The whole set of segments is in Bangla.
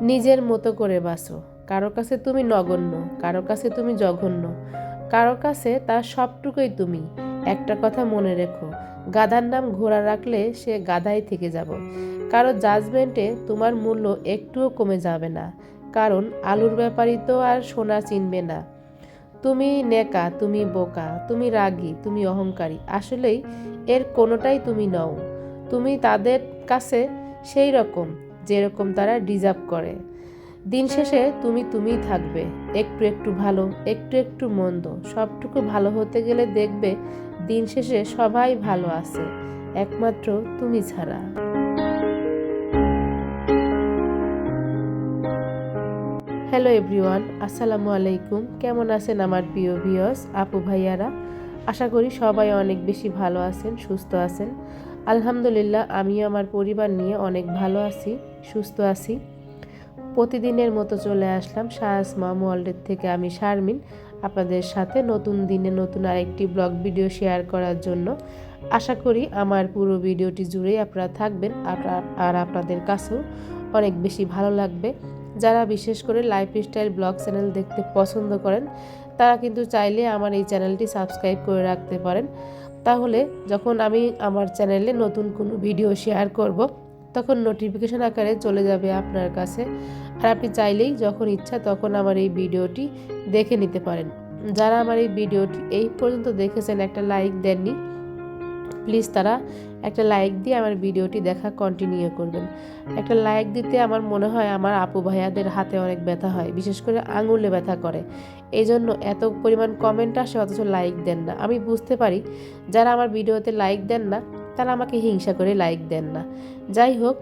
নিজের মতো করে বাঁচো। কারও কাছে তুমি নগণ্য, কারও কাছে তুমি জঘন্য। কারও কাছে তার সবটুকুই তুমি। একটা কথা মনে রেখো, গাধার নাম ঘোড়া রাখলে সে গাধাই থেকে যাব। কারও জাজমেন্টে তোমার মূল্য একটুও কমে যাবে না। কারণ আলুর ব্যাপারই তো আর সোনা চিনবে না। তুমি নেকা, তুমি বোকা, তুমি রাগী, তুমি অহংকারী, আসলেই এর কোনোটাই তুমি নও। তুমি তাদের কাছে সেই রকম। যেরকম তারা ডিজার্ভ করে। দিন শেষে তুমি তুমিই থাকবে, একটু একটু ভালো, একটু একটু মন্দ, সবটুকু ভালো হতে গেলে দেখবে দিন শেষে সবাই ভালো আছে, একমাত্র তুমি ছাড়া। হ্যালো এভরিওয়ান, আসসালামু আলাইকুম। কেমন আছেন আমার প্রিয় ভিওস আপু ভাইয়ারা? আশা করি সবাই অনেক বেশি ভালো আছেন, সুস্থ আছেন। আলহামদুলিল্লাহ, আমিও আমার পরিবার নিয়ে অনেক ভালো আছি। সুস্থ আছি। প্রতিদিনের মতো চলে আসলাম শাহসমা ওয়ার্ল্ডের থেকে আমি শারমিন। আপনাদের সাথে নতুন দিনে নতুন আরেকটি ব্লগ ভিডিও শেয়ার করার জন্য। আশা করি আমার পুরো ভিডিওটি জুড়েই আপনারা থাকবেন আর আপনাদের কাছেও অনেক বেশি ভালো লাগবে। যারা বিশেষ করে লাইফস্টাইল ব্লগ চ্যানেল দেখতে পছন্দ করেন, তারা কিন্তু চাইলে আমার এই চ্যানেলটি সাবস্ক্রাইব করে রাখতে পারেন। তাহলে যখন আমি আমার চ্যানেলে নতুন কোনো ভিডিও শেয়ার করব তখন নোটিফিকেশান আকারে চলে যাবে আপনার কাছে। আর আপনি চাইলেই যখন ইচ্ছা তখন আমার এই ভিডিওটি দেখে নিতে পারেন। যারা আমার এই ভিডিওটি এই পর্যন্ত দেখেছেন একটা লাইক দেননি প্লিজ তারা একটা লাইক দিয়ে আমার ভিডিওটি দেখা কন্টিনিউ করবেন। একটা লাইক দিতে আমার মনে হয় আমার আপু ভাইয়াদের হাতে অনেক ব্যথা হয়, বিশেষ করে আঙুলে ব্যথা করে। এই জন্য এত পরিমাণ কমেন্ট আসে অথচ লাইক দেন না। আমি বুঝতে পারি, যারা আমার ভিডিওতে লাইক দেন না তারা আমাকে হিংসা করে লাইক দেন না। যাই হোক,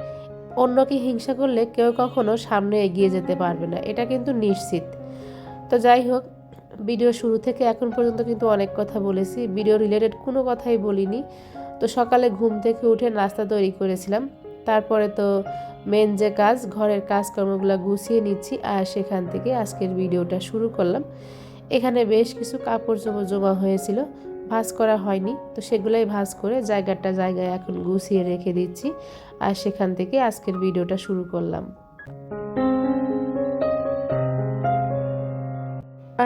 অন্যকে হিংসা করলে কেউ কখনো সামনে এগিয়ে যেতে পারবে না, এটা কিন্তু নিশ্চিত। তো যাই হোক ভিডিও শুরু থেকে এখন পর্যন্ত কিন্তু অনেক কথা বলেছি ভিডিও রিলেটেড কোনো কথাই বলিনি। তো সকালে ঘুম থেকে উঠে নাস্তা তৈরি করেছিলাম, তারপরে তো মেন যে কাজ, ঘরের কাজকর্মগুলো গুছিয়ে নিচ্ছি আর সেখান থেকে আজকের ভিডিওটা শুরু করলাম। এখানে বেশ কিছু কাপড় চোপড় জমা হয়েছিল ভাঁজ করা হয়নি। তো সেগুলোই ভাঁজ করে জায়গাটা জায়গায় এখন গুছিয়ে রেখে দিচ্ছি। আর সেখান থেকে আজকের ভিডিওটা শুরু করলাম।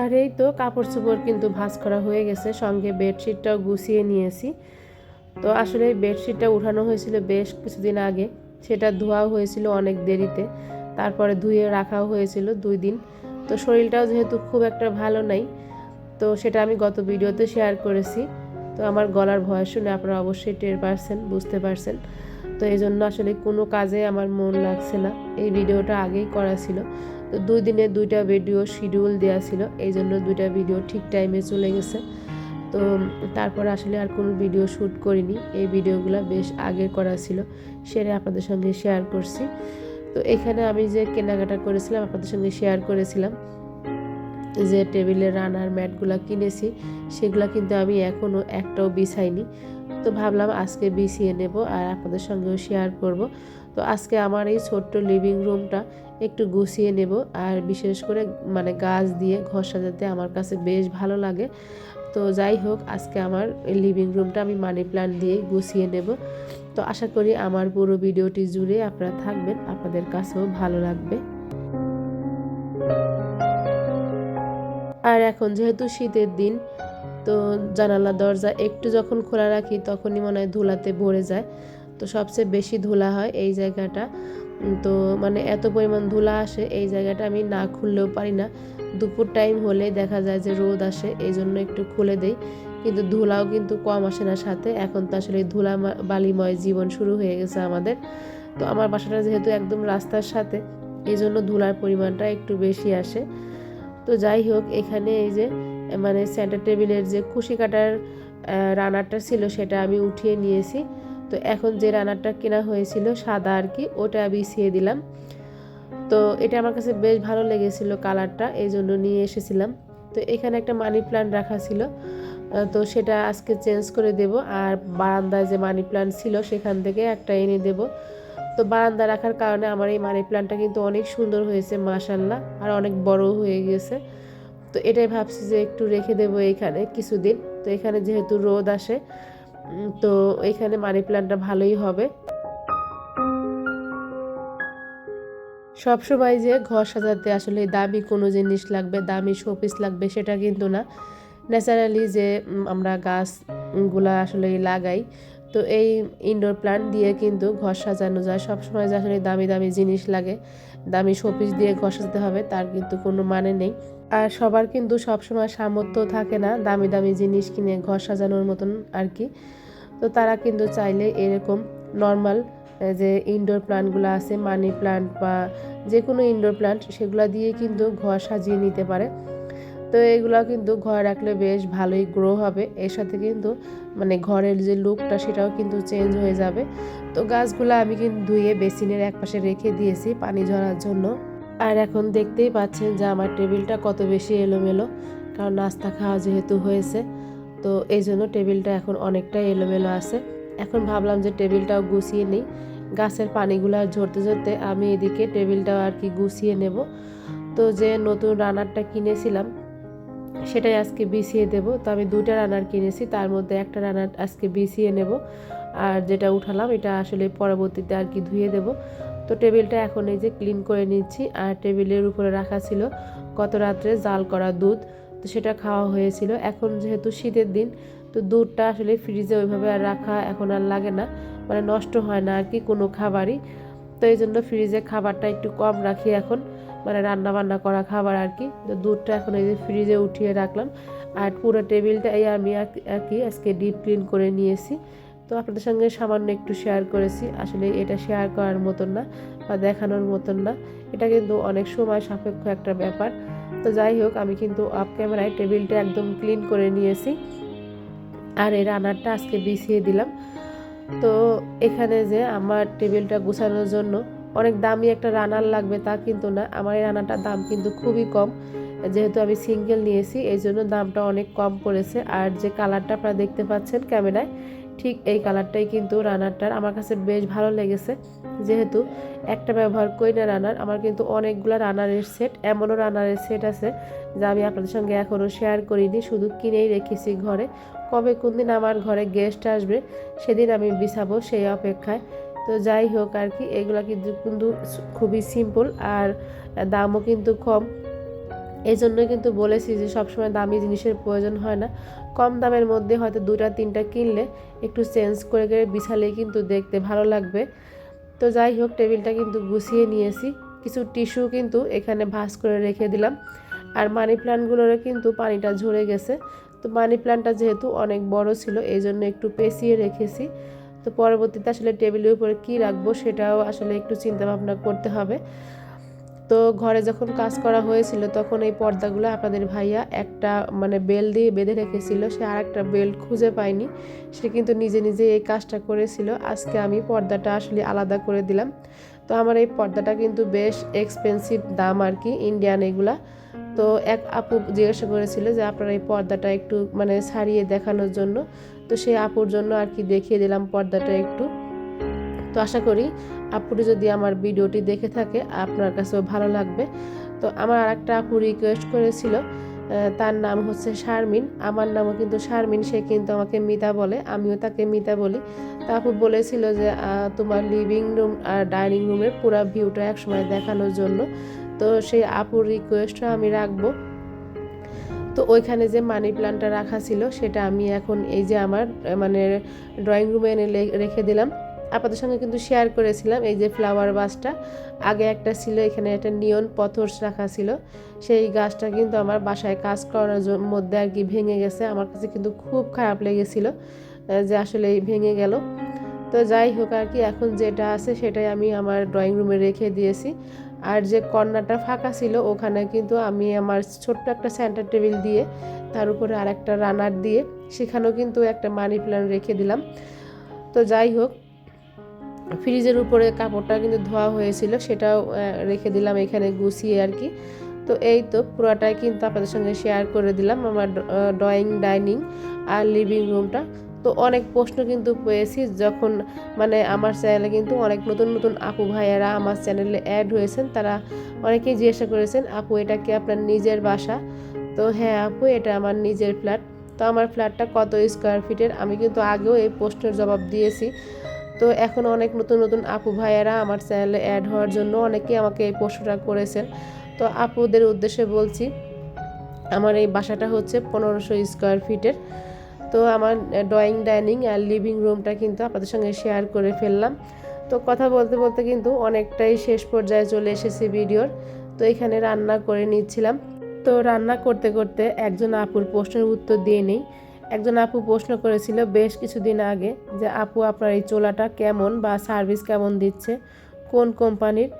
আর এই তো কাপড় চোপড় কিন্তু ভাঁজ করা হয়ে গেছে। সঙ্গে বেডশিটটাও গুছিয়ে নিয়েছি। তো আসলে বেডশিটটা উঠানো হয়েছিল বেশ কিছুদিন আগে। সেটা ধোয়াও হয়েছিল অনেক দেরিতে। তারপরে ধুয়ে রাখাও হয়েছিল দুই দিন। তো শরীরটাও যেহেতু খুব একটা ভালো নাই তো সেটা আমি গত ভিডিওতে শেয়ার করেছি। তো আমার গলার ভয় শুনে আপনারা অবশ্যই টের পারছেন, বুঝতে পারছেন। তো এই জন্য আসলে কোনো কাজে আমার মন লাগছে না। এই ভিডিওটা আগেই করা ছিল। তো দুই দিনে দুইটা ভিডিও শিডিউল দেওয়া ছিল। এই জন্য দুইটা ভিডিও ঠিক টাইমে চলে গেছে। তো তারপর আসলে আর কোনো ভিডিও শ্যুট করিনি। এই ভিডিওগুলো বেশ আগের করা ছিল। সেটা আপনাদের সঙ্গে শেয়ার করছি। তো এখানে আমি যে কেনাকাটা করেছিলাম, আপনাদের সঙ্গে শেয়ার করেছিলাম। যে টেবিলে রানার ম্যাটগুলো কিনেছি, সেগুলো কিন্তু আমি এখনও একটাও বিছাইনি। তো ভাবলাম আজকে বিছিয়ে নেব আর আপনাদের সঙ্গেও শেয়ার করব। তো আজকে আমার এই ছোট্ট লিভিং রুমটা একটু গুছিয়ে নেব আর বিশেষ করে মানে গাছ দিয়ে ঘর সাজাতে আমার কাছে বেশ ভালো লাগে। তো যাই হোক, আজকে আমার লিভিং রুমটা আমি মানি প্ল্যান্ট দিয়ে গুছিয়ে নেব। তো আশা করি আমার পুরো ভিডিওটি জুড়ে আপনারা থাকবেন, আপনাদের কাছেও ভালো লাগবে। আর এখন যেহেতু শীতের দিন, তো জানালা দরজা একটু যখন খোলা রাখি তখনই মনে হয় ধুলাতে ভরে যায়। তো সবচেয়ে বেশি ধুলা হয় এই জায়গাটা। তো মানে এত পরিমাণ ধুলা আসে এই জায়গাটা আমি না খুললেও পারি না। দুপুর টাইম হলে দেখা যায় যে রোদ আসে এই জন্য একটু খুলে দেই। কিন্তু ধুলাও কিন্তু কম আসে না সাথে। এখন তো আসলে ধুলা বালিময় জীবন শুরু হয়ে গেছে আমাদের। তো আমার বাসাটা যেহেতু একদম রাস্তার সাথে এই জন্য ধুলার পরিমাণটা একটু বেশি আসে। তো যাই হোক, এখানে এই যে মানে সেন্টার টেবিলের যে কুশি কাটার রানারটা ছিল সেটা আমি উঠিয়ে নিয়েছি। তো এখন যে রানারটা কেনা হয়েছিল সাদা আর কি, ওটা বিছিয়ে দিলাম। তো এটা আমার কাছে বেশ ভালো লেগেছিল কালারটা, এই জন্য নিয়ে এসেছিলাম। তো এখানে একটা মানি প্ল্যান্ট রাখা ছিল তো সেটা আজকে চেঞ্জ করে দেব। আর বারান্দায় যে মানি প্ল্যান্ট ছিল, সেখান থেকে একটা এনে দেব। তো বারান্দা রাখার কারণে আমার এই মানি প্ল্যান্টটা কিন্তু অনেক সুন্দর হয়েছে মাশাল্লাহ আর অনেক বড় হয়ে গেছে। তো এটাই ভাবছি যে একটু রেখে দেবো এখানে কিছুদিন। তো এখানে যেহেতু রোদ আসে তো এখানে মানি প্ল্যান্টটা ভালোই হবে। সবসময় যে ঘর সাজাতে আসলে দামি কোনো জিনিস লাগবে, দামি শোপিস লাগবে সেটা কিন্তু না। ন্যাচারালি যে আমরা গাছগুলা আসলে লাগাই। তো এই ইনডোর প্ল্যান্ট দিয়ে কিন্তু ঘর সাজানো যায়। সবসময় যে আসলে দামি দামি জিনিস লাগে, দামি শোপিস দিয়ে ঘর সাজাতে হবে, তার কিন্তু কোনো মানে নেই। আর সবার কিন্তু সবসময় সামর্থ্য থাকে না দামি দামি জিনিস কিনে ঘর সাজানোর মতন আর কি। তো তারা কিন্তু চাইলে এরকম নর্মাল যে ইনডোর প্ল্যান্টগুলো আছে মানি প্ল্যান্ট বা যে কোনো ইনডোর প্ল্যান্ট সেগুলো দিয়ে কিন্তু ঘর সাজিয়ে নিতে পারে। তো এগুলো কিন্তু ঘরে রাখলে বেশ ভালোই গ্রো হবে। এর সাথে কিন্তু মানে ঘরের যে লুকটা সেটাও কিন্তু চেঞ্জ হয়ে যাবে। তো গাছগুলো আমি কিন্তু ধুয়ে বেসিনের একপাশে রেখে দিয়েছি পানি ঝরার জন্য। আর এখন দেখতেই পাচ্ছেন যে আমার টেবিলটা কত বেশি এলোমেলো, কারণ নাস্তা খাওয়া যেহেতু হয়েছে। তো এই জন্য টেবিলটা এখন অনেকটাই এলোমেলো আছে। এখন ভাবলাম যে টেবিলটাও গুছিয়ে নিই। গাছের পানিগুলো ঝরতে ঝরতে আমি এদিকে টেবিলটাও আর কি গুছিয়ে নেব। তো যে নতুন রানারটা কিনেছিলাম সেটাই আজকে বিছিয়ে দেব। তো আমি দুইটা রানার কিনেছি, তার মধ্যে একটা রানার আজকে বিছিয়ে নেব। আর যেটা উঠালাম, এটা আসলে পরবর্তীতে আর কি ধুয়ে দেব। তো টেবিলটা এখন এই যে ক্লিন করে নিচ্ছি, আর টেবিলের উপরে রাখা ছিল গত রাত্রে জাল করা দুধ। তো সেটা খাওয়া হয়েছিল। এখন যেহেতু শীতের দিন, তো দুধটা আসলে ফ্রিজে ওইভাবে আর রাখা এখন আর লাগে না। মানে নষ্ট হয় না আর কি কোনো খাবারই। তো এই জন্য ফ্রিজে খাবারটা একটু কম রাখি এখন। মানে রান্না বান্না করা খাবার আর কি। তো দুধটা এখন এই যে ফ্রিজে উঠিয়ে রাখলাম। আর পুরো টেবিলটাই আমি আর- কি আজকে ডিপ ক্লিন করে নিয়েছি। তো আপনাদের সঙ্গে সামান্য একটু শেয়ার করেছি। আসলে এটা শেয়ার করার মতন না বা দেখানোর মতন না। এটা কিন্তু অনেক সময় সাপেক্ষ একটা ব্যাপার। তো যাই হোক, আমি কিন্তু অফ ক্যামেরায় টেবিলটা একদম ক্লিন করে নিয়েছি। আর এই রান্নারটা আজকে বিছিয়ে দিলাম। তো এখানে যে আমার টেবিলটা গুছানোর জন্য অনেক দামি একটা রানার লাগবে তা কিন্তু না। আমার এই রান্নাটার দাম কিন্তু খুবই কম। যেহেতু আমি সিঙ্গেল নিয়েছি, এই জন্য দামটা অনেক কম পড়েছে। আর যে কালারটা আপনারা দেখতে পাচ্ছেন ক্যামেরায়, ঠিক এই কালারটাই কিন্তু রানারটার। আমার কাছে বেশ ভালো লেগেছে। যেহেতু একটা ব্যবহার করি না রানার, আমার কিন্তু অনেকগুলো রানারের সেট, এমনও রানারের সেট আছে যা আমি আপনাদের সঙ্গে এখনও শেয়ার করিনি। শুধু কিনেই রেখেছি ঘরে। কবে কোন দিন আমার ঘরে গেস্ট আসবে, সেদিন আমি বিছাবো সেই অপেক্ষায়। তো যাই হোক আর কি, এগুলো কিন্তু কিন্তু খুবই সিম্পল আর দামও কিন্তু কম। এই জন্যই কিন্তু বলেছি যে সবসময় দামি জিনিসের প্রয়োজন হয় না। কম দামের মধ্যে হয়তো দুটা তিনটা কিনলে একটু চেঞ্জ করে করে বিছালেই কিন্তু দেখতে ভালো লাগবে। তো যাই হোক, টেবিলটা কিন্তু গুছিয়ে নিয়েছি। কিছু টিস্যু কিন্তু এখানে ভাঁজ করে রেখে দিলাম। আর মানি প্ল্যান্টগুলোরও কিন্তু পানিটা ঝরে গেছে। তো মানি প্ল্যান্টটা যেহেতু অনেক বড় ছিল এই জন্য একটু পেঁচিয়ে রেখেছি। তো পরবর্তীতে আসলে টেবিলের উপরে কী রাখব সেটাও আসলে একটু চিন্তা ভাবনা করতে হবে। তো ঘরে যখন কাজ করা হয়েছিল তখন এই পর্দাগুলো আপনাদের ভাইয়া একটা মানে বেল দিয়ে বেঁধে রেখেছিল, সে আর একটা বেল্ট খুঁজে পায়নি, সে কিন্তু নিজে নিজে এই কাজটা করেছিল। আজকে আমি পর্দাটা আসলে আলাদা করে দিলাম। তো আমার এই পর্দাটা কিন্তু বেশ এক্সপেন্সিভ দাম আর কি ইন্ডিয়ান এগুলা। তো এক আপু জিজ্ঞাসা করেছিল যে আপনারা এই পর্দাটা একটু মানে ছাড়িয়ে দেখানোর জন্য। তো সেই আপুর জন্য আর কি দেখিয়ে দিলাম পর্দাটা একটু। তো আশা করি আপুটি যদি আমার ভিডিওটি দেখে থাকে, আপনার কাছেও ভালো লাগবে। তো আমার আর একটা আপু রিকোয়েস্ট করেছিল তার নাম হচ্ছে শারমিন। আমার নামও কিন্তু শারমিন, সে কিন্তু আমাকে মিতা বলে, আমিও তাকে মিতা বলি। তা আপু বলেছিল যে তোমার লিভিং রুম আর ডাইনিং রুমের পুরো ভিউটা একসময় দেখানোর জন্য। তো সেই আপুর রিকোয়েস্টটা আমি রাখব। তো ওইখানে যে মানি প্ল্যান্টটা রাখা ছিল, সেটা আমি এখন এই যে আমার মানে ড্রয়িং রুমে এনে রেখে দিলাম। আপনাদের সঙ্গে কিন্তু শেয়ার করেছিলাম এই যে ফ্লাওয়ার বাসটা আগে একটা ছিল, এখানে একটা নিয়ন পথর্স রাখা ছিল। সেই গাছটা কিন্তু আমার বাসায় কাজ করার মধ্যে আর কি ভেঙে গেছে। আমার কাছে কিন্তু খুব খারাপ লেগেছিল যে আসলে ভেঙে গেল। তো যাই হোক আর কি, এখন যেটা আছে সেটাই আমি আমার ড্রয়িং রুমে রেখে দিয়েছি। আর যে কর্নারটা ফাঁকা ছিল, ওখানে কিন্তু আমি আমার ছোট্ট একটা সেন্টার টেবিল দিয়ে, তার উপরে আর একটা রানার দিয়ে, সেখানেও কিন্তু একটা মানি প্ল্যান্ট রেখে দিলাম। তো যাই হোক ফ্রিজের উপরে কাপড়টা কিন্তু ধোয়া হয়েছিল, সেটাও রেখে দিলাম এখানে গুছিয়ে আর কি। তো এই তো পুরোটাই কিন্তু আপনাদের সঙ্গে শেয়ার করে দিলাম, আমার ড্রয়িং ডাইনিং আর লিভিং রুমটা তো অনেক প্রশ্ন কিন্তু পেয়েছি যখন মানে আমার চ্যানেলে কিন্তু অনেক নতুন নতুন আপু ভাইয়ারা আমার চ্যানেলে অ্যাড হয়েছেন, তারা অনেকেই জিজ্ঞাসা করেছেন, আপু, এটা কি আপনার নিজের বাসা? তো হ্যাঁ আপু, এটা আমার নিজের ফ্ল্যাট তো আমার ফ্ল্যাটটা কত স্কোয়ার ফিটের আমি কিন্তু আগেও এই প্রশ্নের জবাব দিয়েছি। তো এখন অনেক নতুন নতুন আপু ভাইয়ারা আমার চ্যানেলে অ্যাড হওয়ার জন্য অনেকেই আমাকে এই প্রশ্নটা করেছেন। তো আপুদের উদ্দেশ্যে বলছি, আমার এই বাসাটা হচ্ছে পনেরোশো স্কোয়ার ফিটের তো আমার ড্রয়িং ডাইনিং আর লিভিং রুমটা কিন্তু আপনাদের সঙ্গে শেয়ার করে ফেললাম। তো কথা বলতে বলতে কিন্তু অনেকটাই শেষ পর্যায়ে চলে এসেছে ভিডিওর তো এখানে রান্না করে নিচ্ছিলাম। তো রান্না করতে করতে একজন আপুর প্রশ্নের উত্তর দিয়ে নেই। একজন আপু প্রশ্ন করেছিল বেশ কিছুদিন আগে যে, আপু, আপনার এই চুলাটা কেমন বা সার্ভিস কেমন দিচ্ছে? কোন কোম্পানির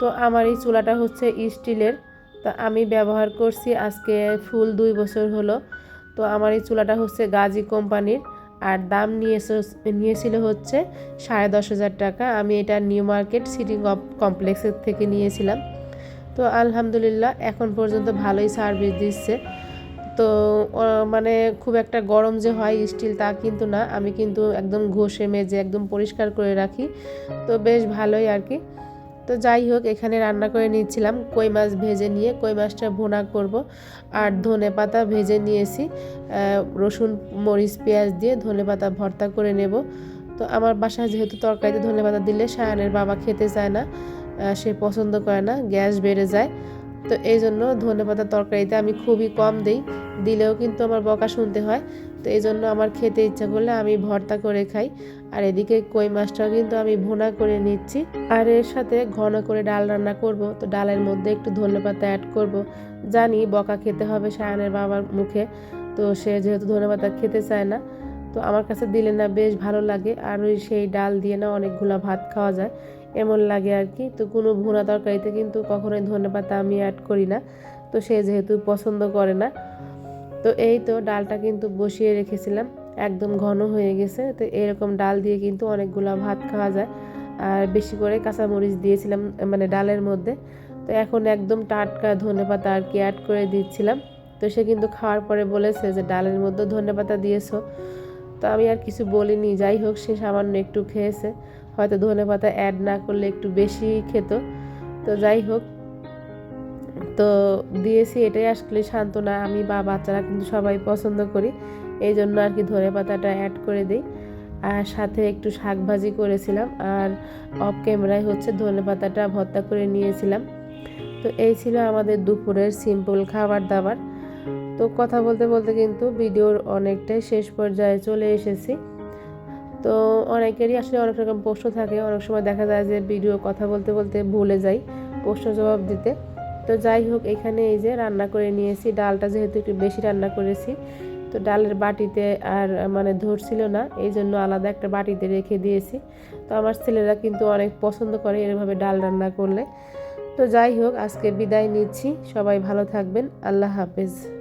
তো আমার এই চুলাটা হচ্ছে স্টিলের তো আমি ব্যবহার করছি আজকে ফুল দুই বছর হলো। তো আমার এই চুলাটা হচ্ছে গাজী কোম্পানির। আর দাম নিয়েছে নিয়েছিল হচ্ছে সাড়ে দশ হাজার টাকা। আমি এটা নিউ মার্কেট সিটি কমপ্লেক্সের থেকে নিয়েছিলাম। তো আলহামদুলিল্লাহ এখন পর্যন্ত ভালোই সার্ভিস দিচ্ছে। তো মানে খুব একটা গরম যে হয় স্টিল তা কিন্তু না। আমি কিন্তু একদম ঘষে মেজে একদম পরিষ্কার করে রাখি। তো বেশ ভালোই আর কি। তো যাই হোক, এখানে রান্না করে নিচ্ছিলাম। কই মাছ ভেজে নিয়ে, কই মাছটা ভোনা করব। আর ধনে পাতা ভেজে নিয়েছি। রসুন, মরিচ, পেঁয়াজ দিয়ে ধনে পাতা ভর্তা করে নেব। তো আমার বাসায় যেহেতু তরকারিতে ধনে পাতা দিলে সায়ানের বাবা খেতে চায় না সে পছন্দ করে না, গ্যাস বেড়ে যায়। তো এই জন্য ধনে পাতা তরকারিতে আমি খুবই কম দিই, দিলেও কিন্তু আমার বকা শুনতে হয়। তো এই জন্য আমার খেতে ইচ্ছা করলে আমি ভর্তা করে খাই। আর এদিকে কই মাছটাও কিন্তু আমি ভুনা করে নিচ্ছি। আর এর সাথে ঘন করে ডাল রান্না করব, তো ডালের মধ্যে একটু ধনে পাতা অ্যাড করব। জানি বকা খেতে হবে সায়ানের বাবার মুখে, তো সে যেহেতু ধনে পাতা খেতে চায় না, তো আমার কাছে দিলে না বেশ ভালো লাগে। আর ওই সেই ডাল দিয়ে না অনেকগুলো ভাত খাওয়া যায়, এমন লাগে আর কি। তো কোনো ভুনা তরকারিতে কিন্তু কখনোই ধনে পাতা আমি অ্যাড করি না, তো সে যেহেতু পছন্দ করে না। তো এই তো ডালটা কিন্তু বসিয়ে রেখেছিলাম। একদম ঘন হয়ে গেছে। তো এরকম ডাল দিয়ে কিন্তু অনেকগুলো ভাত খাওয়া যায়। আর বেশি করে কাঁচামরিচ দিয়েছিলাম মানে ডালের মধ্যে। তো এখন একদম টাটকা ধনে পাতা আর কি অ্যাড করে দিচ্ছিলাম। তো সে কিন্তু খাওয়ার পরে বলেছে যে, ডালের মধ্যে ধনে পাতা দিয়েছ। তো আমি আর কিছু বলিনি। যাই হোক, সে সামান্য একটু খেয়েছে। হয়তো ধনে পাতা অ্যাড না করলে একটু বেশি খেত। তো যাই হোক, তো দিয়েছি। এটাই আসলে সান্ত্বনা। আমি বা বাচ্চারা কিন্তু সবাই পছন্দ করি। এই জন্য আর কি ধনে পাতাটা অ্যাড করে দিই। আর সাথে একটু শাক ভাজি করেছিলাম আর অফ ক্যামেরায় হচ্ছে ধনে পাতাটা ভর্তা করে নিয়েছিলাম। তো এই ছিল আমাদের দুপুরের সিম্পল খাবার দাবার। তো কথা বলতে বলতে কিন্তু ভিডিওর অনেকটাই শেষ পর্যায়ে চলে এসেছি। তো অনেকেরই আসলে অনেক রকম প্রশ্ন থাকে, অনেক সময় দেখা যায় যে ভিডিও কথা বলতে বলতে ভুলে যাই প্রশ্ন জবাব দিতে। তো যাই হোক, এখানে এই যে রান্না করে নিয়েছি, ডালটা যেহেতু একটু বেশি রান্না করেছি তো ডালের বাটিতে আর মানে ধরছিল না, এই জন্য আলাদা একটা বাটিতে রেখে দিয়েছি। তো আমার ছেলেরা কিন্তু অনেক পছন্দ করে এরভাবে ডাল রান্না করলে। তো যাই হোক, আজকে বিদায় নিচ্ছি। সবাই ভালো থাকবেন। আল্লাহ হাফেজ।